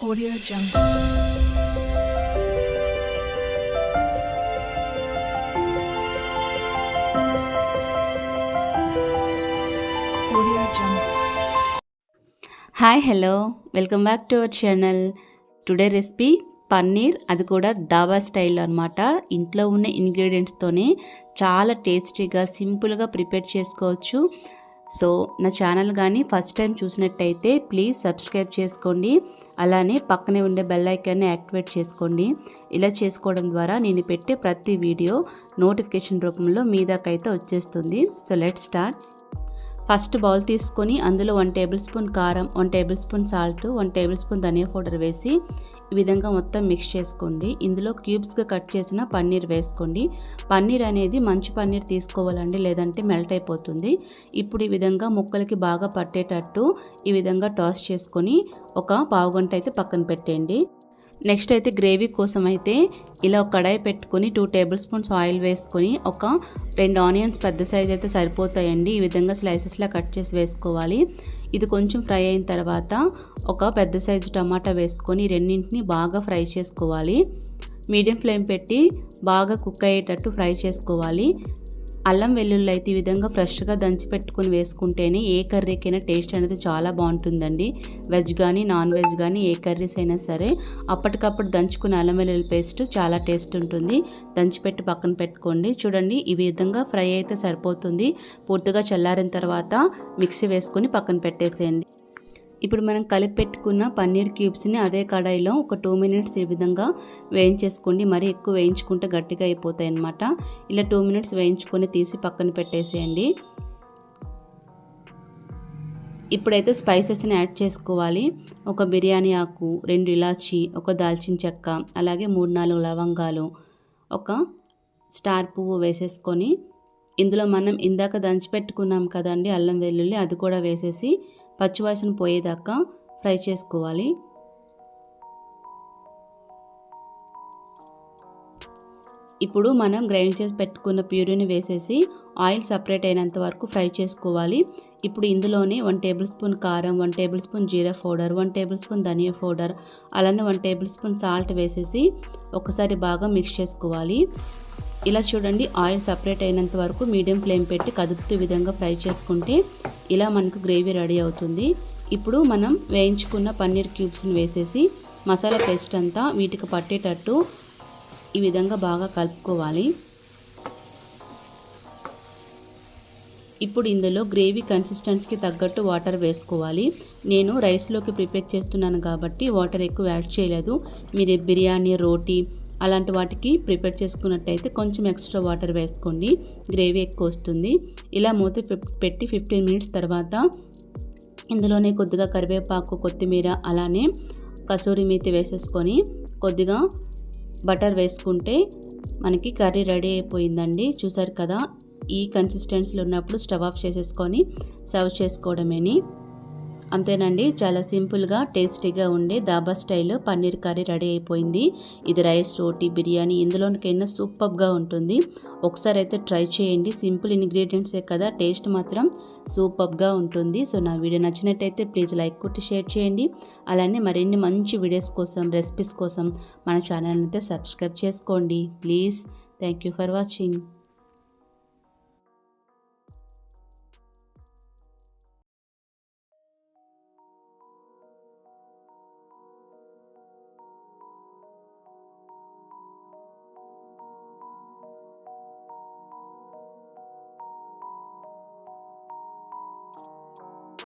Audio Jungle. Audio Jungle. Hi hello welcome back to our channel today recipe paneer అది కూడా దాబా స్టైల్లో అనమాట ఇంట్లో ఉన్న ఇంగ్రీడియంట్స్తోనే చాలా టేస్టీగా సింపుల్గా ప్రిపేర్ చేసుకోవచ్చు సో నా ఛానల్ కానీ ఫస్ట్ టైం చూసినట్టయితే ప్లీజ్ సబ్స్క్రైబ్ చేసుకోండి. అలానే పక్కనే ఉండే బెల్ ఐకాన్ని యాక్టివేట్ చేసుకోండి. ఇలా చేసుకోవడం ద్వారా నేను పెట్టే ప్రతి వీడియో నోటిఫికేషన్ రూపంలో మీ దాకైతే వచ్చేస్తుంది. So let start. First bowl తీసుకొని అందులో వన్ టేబుల్ స్పూన్ కారం one tablespoon salt one tablespoon dhania powder వేసి ఈ విధంగా మొత్తం మిక్స్ చేసుకోండి. ఇందులో క్యూబ్స్గా కట్ చేసిన పన్నీర్ వేసుకోండి. పన్నీర్ అనేది మంచి పన్నీర్ తీసుకోవాలండి లేదంటే మెల్ట్ అయిపోతుంది. ఇప్పుడు ఈ విధంగా ముక్కలకి బాగా పట్టేటట్టు ఈ విధంగా టాస్ చేసుకొని ఒక పావు గంట అయితే పక్కన పెట్టేయండి. నెక్స్ట్ అయితే గ్రేవీ కోసం అయితే ఇలా ఒక కడాయి పెట్టుకొని టూ టేబుల్ స్పూన్స్ ఆయిల్ వేసుకొని ఒక రెండు ఆనియన్స్ పెద్ద సైజ్ అయితే సరిపోతాయండి. ఈ విధంగా స్లైసెస్లా కట్ చేసి వేసుకోవాలి. ఇది కొంచెం ఫ్రై అయిన తర్వాత ఒక పెద్ద సైజు టమాటా వేసుకొని రెండింటిని బాగా ఫ్రై చేసుకోవాలి. మీడియం ఫ్లేమ్ పెట్టి బాగా కుక్ అయ్యేటట్టు ఫ్రై చేసుకోవాలి. అల్లం వెల్లుల్లి అయితే ఈ విధంగా ఫ్రెష్గా దంచి పెట్టుకుని వేసుకుంటేనే ఏ కర్రీకైనా టేస్ట్ అనేది చాలా బాగుంటుందండి. వెజ్ కానీ నాన్ వెజ్ కానీ ఏ కర్రీస్ అయినా సరే అప్పటికప్పుడు దంచుకున్న అల్లం వెల్లుల్లి పేస్ట్ చాలా టేస్ట్ ఉంటుంది. దంచిపెట్టి పక్కన పెట్టుకోండి. చూడండి ఈ విధంగా ఫ్రై అయితే సరిపోతుంది. పూర్తిగా చల్లారిన తర్వాత మిక్సీ వేసుకొని పక్కన పెట్టేసేయండి. ఇప్పుడు మనం కలిపి పెట్టుకున్న పన్నీర్ క్యూబ్స్ని అదే కడాయిలో ఒక టూ మినిట్స్ ఈ విధంగా వేయించేసుకోండి. మరీ ఎక్కువ వేయించుకుంటే గట్టిగా అయిపోతాయి అన్నమాట. ఇలా టూ మినిట్స్ వేయించుకొని తీసి పక్కన పెట్టేసేయండి. ఇప్పుడైతే స్పైసెస్ని యాడ్ చేసుకోవాలి. ఒక బిర్యానీ ఆకు రెండు ఇలాచి ఒక దాల్చిన చెక్క అలాగే మూడు నాలుగు లవంగాలు ఒక స్టార్ పువ్వు వేసేసుకొని ఇందులో మనం ఇందాక దంచిపెట్టుకున్నాం కదండి అల్లం వెల్లుల్లి అది కూడా వేసేసి పచ్చివాసన పోయేదాకా ఫ్రై చేసుకోవాలి. ఇప్పుడు మనం గ్రైండ్ చేసి పెట్టుకున్న ప్యూరీని వేసేసి ఆయిల్ సపరేట్ అయినంత వరకు ఫ్రై చేసుకోవాలి. ఇప్పుడు ఇందులోనే వన్ టేబుల్ స్పూన్ కారం one tablespoon jeera powder one tablespoon dhania powder అలానే వన్ టేబుల్ స్పూన్ సాల్ట్ వేసేసి ఒకసారి బాగా మిక్స్ చేసుకోవాలి. ఇలా చూడండి ఆయిల్ సపరేట్ అయినంత వరకు మీడియం ఫ్లేమ్ పెట్టి కదుపుతూ విధంగా ఫ్రై చేసుకుంటే ఇలా మనకు గ్రేవీ రెడీ అవుతుంది. ఇప్పుడు మనం వేయించుకున్న పన్నీర్ క్యూబ్స్ని వేసేసి మసాలా పేస్ట్ అంతా వీటికి పట్టేటట్టు ఈ విధంగా బాగా కలుపుకోవాలి. ఇప్పుడు ఇందులో గ్రేవీ కన్సిస్టెన్సీకి తగ్గట్టు వాటర్ వేసుకోవాలి. నేను రైస్లోకి ప్రిపేర్ చేస్తున్నాను కాబట్టి వాటర్ ఎక్కువ యాడ్ చేయలేదు. మీరు బిర్యానీ రోటీ అలాంటి వాటికి ప్రిపేర్ చేసుకున్నట్టయితే కొంచెం ఎక్స్ట్రా వాటర్ వేసుకోండి. గ్రేవీ ఎక్కువ వస్తుంది. ఇలా మూత పెట్టి ఫిఫ్టీన్ మినిట్స్ తర్వాత ఇందులోనే కొద్దిగా కరివేపాకు కొత్తిమీర అలానే కసూరి మేతి వేసేసుకొని కొద్దిగా బటర్ వేసుకుంటే మనకి కర్రీ రెడీ అయిపోయిందండి. చూసారు కదా? ఈ కన్సిస్టెన్సీలో ఉన్నప్పుడు స్టవ్ ఆఫ్ చేసేసుకొని సర్వ్ చేసుకోవడమేని. అంతేనండి చాలా సింపుల్గా టేస్టీగా ఉండే dhaba style paneer curry ready అయిపోయింది. ఇది రైస్ రోటీ బిర్యానీ ఇందులోనికైనా సూపర్గా ఉంటుంది. ఒకసారి అయితే ట్రై చేయండి. సింపుల్ ఇంగ్రీడియంట్సే కదా టేస్ట్ మాత్రం సూపర్గా ఉంటుంది. సో నా వీడియో నచ్చినట్టయితే ప్లీజ్ లైక్ కొట్టి షేర్ చేయండి. అలానే మరిన్ని మంచి వీడియోస్ కోసం రెసిపీస్ కోసం మన ఛానల్ అయితే సబ్స్క్రైబ్ చేసుకోండి. Please thank you for watching.